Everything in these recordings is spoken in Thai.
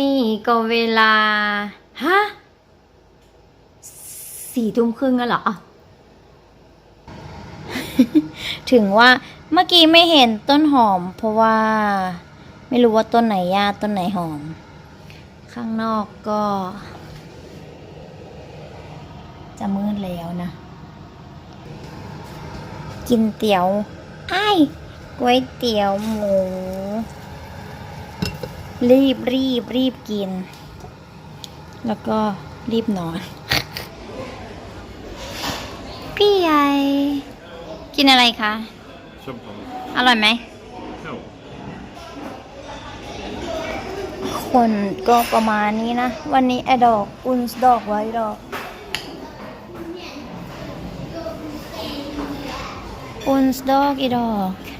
นี่ก็เวลา ฮะสี่ทุ่มครึ่งแล้วเหรอ ถึงว่าเมื่อกี้ไม่เห็นต้นหอม เพราะว่า ไม่รู้ว่าต้นไหนหญ้าต้นไหนหอม ข้างนอกก็ จะมืดแล้วนะ กินเตี๋ยวไอ้ก๋วยเตี๋ยวหมู รีบรีบรีบกิน แล้วก็รีบนอน พี่ใหญ่กินอะไรคะส้มตำอร่อยไหมข้าวคนก็ประมาณนี้นะ วันนี้ไอ้ดอก อุนส์ดอกไว้ดอก อุนส์ดอกอีดอก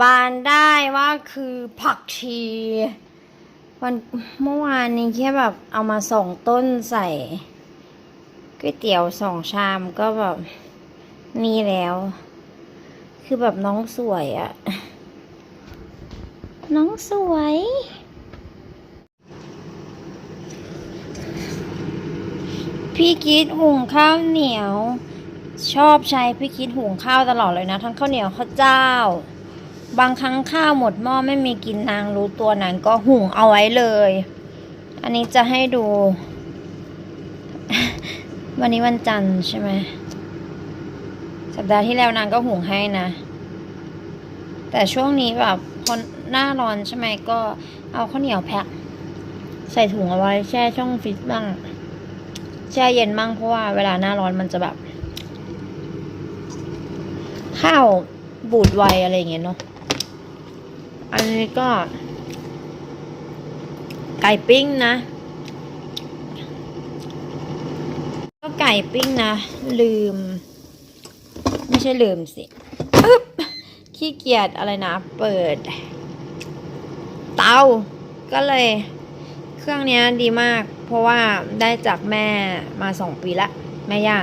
บานได้ว่าคือผักชีวันเมื่อวานนี้แค่แบบเอามาสองต้นใส่ก๋วยเตี๋ยวสองชามก็แบบนี่แล้ว คือแบบน้องสวยอะน้องสวย พี่คิดหุงข้าวเหนียว ชอบใช้พี่คิดหุงข้าวตลอดเลยนะ ทั้งข้าวเหนียวข้าวเจ้า บางครั้งข้าวหมดหม้อไม่มีกินนางรู้ตัวนั้นก็หุงเอาไว้เลย อันนี้จะให้ดู วันนี้วันจันทร์ใช่ไหมสัปดาห์ที่แล้วนางก็หุงให้นะ แต่ช่วงนี้แบบพอหน้าร้อนใช่ไหมก็เอาข้าวเหนียวแพ็คใส่ถุงเอาไว้แช่ช่องฟิตบ้าง แช่เย็นบ้างเพราะว่าเวลาหน้าร้อนมันจะแบบ ข้าวบูดไวอะไรอย่างเงี้ยเนาะ อันนี้ก็ ไก่ปิ้งนะ ก็ไก่ปิ้งนะ ลืม ไม่ใช่ลืมสิปึ๊บขี้เกียจอะไรนะ เปิด เตา ก็เลย เครื่องนี้ดีมาก เพราะว่าได้จากแม่มาสองปีละ แม่ย่า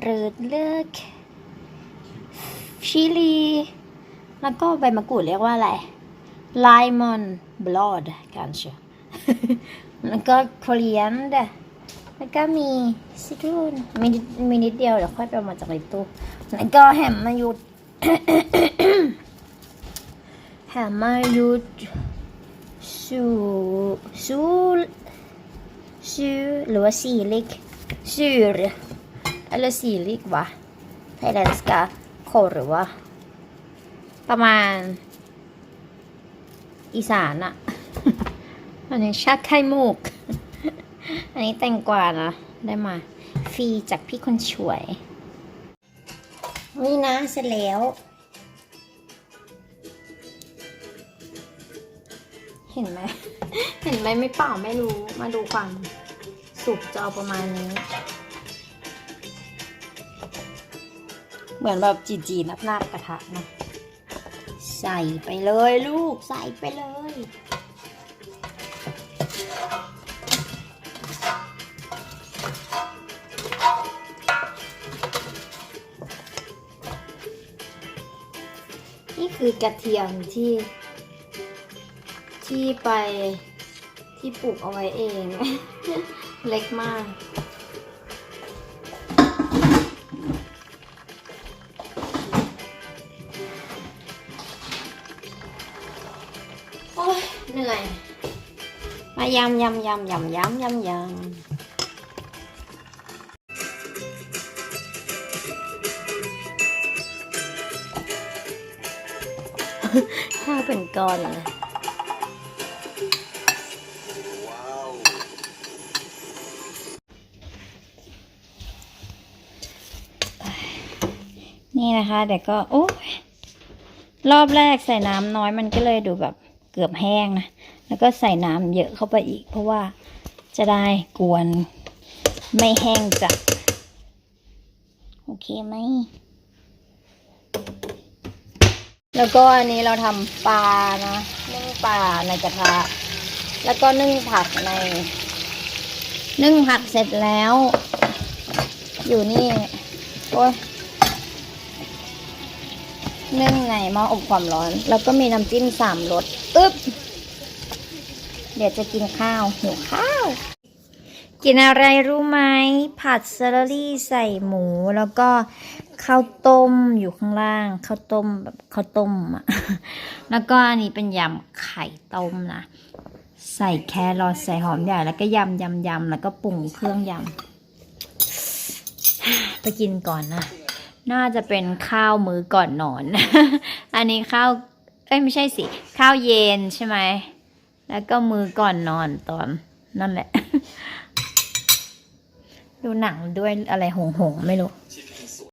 Inga Sera rödlök chili แล้วก็ใบมะกรูดเรียกว่าอะไร lemon blood กันเชียวแล้วก็ coriander แล้วก็มีซิตรูนมีนิดมีนิดเดียวเดี๋ยวค่อยไปเอามาจากในตู้แล้วก็แฮมมายุดแฮมมายุดสูสู sur หรือว่าซีลิก sur eller silik วะไทยแลนด์กาโคหรือว่า ประมาณ อีสานอะอันนี้ชาไข่มุก อันนี้แตงกวานะ ได้มา ฟรีจากพี่คนช่วย นี่นะเสร็จแล้ว เห็นไหม เห็นไหมไม่เปล่าไม่รู้ มาดูความสุกจะเอาประมาณนี้ เหมือนแบบจีจีนับนๆกระทะนะใส่ไปเลยลูกใส่ไปเลยนี่คือกระเทียมที่ ที่ไปที่ปลูกเอาไว้เอง เล็กมาก เหนื่อย มายำยำยำยำยำยำยำข้าวเป็นก้อนเลยนี่นะคะ แต่ก็ โอ้ยรอบแรกใส่น้ำน้อยมันก็เลยดูแบบ เกือบแห้งนะ แล้วก็ใส่น้ำเยอะเข้าไปอีก เพราะว่าจะได้กวนไม่แห้งจัดโอเคไหม แล้วก็อันนี้เราทำปลานะนึ่งปลาในกระทะ แล้วก็นึ่งผักในนึ่งผักเสร็จแล้ว อยู่นี่ โอ้ย นึ่งในหม้ออบความร้อน แล้วก็มีน้ำจิ้มสามรสอึ๊บ เดี๋ยวจะกินข้าวหิวข้าว กินอะไรรู้ไหม ผัดซาลารี่ใส่หมู แล้วก็ข้าวต้มอยู่ข้างล่างข้าวต้มแบบข้าวต้มอะแล้วก็อันนี้เป็นยำไข่ต้มนะ ใส่แครอทใส่หอมใหญ่แล้วก็ยำยำยำแล้วก็ปรุงเครื่องยำไปกินก่อนนะ น่าจะเป็นข้าวมื้อก่อนนอน อันนี้ข้าว เอ้ยไม่ใช่สิ ข้าวเย็นใช่ไหม แล้วก็มื้อก่อนนอนตอนนั่นแหละ ดูหนังด้วยอะไรหงหงๆไม่รู้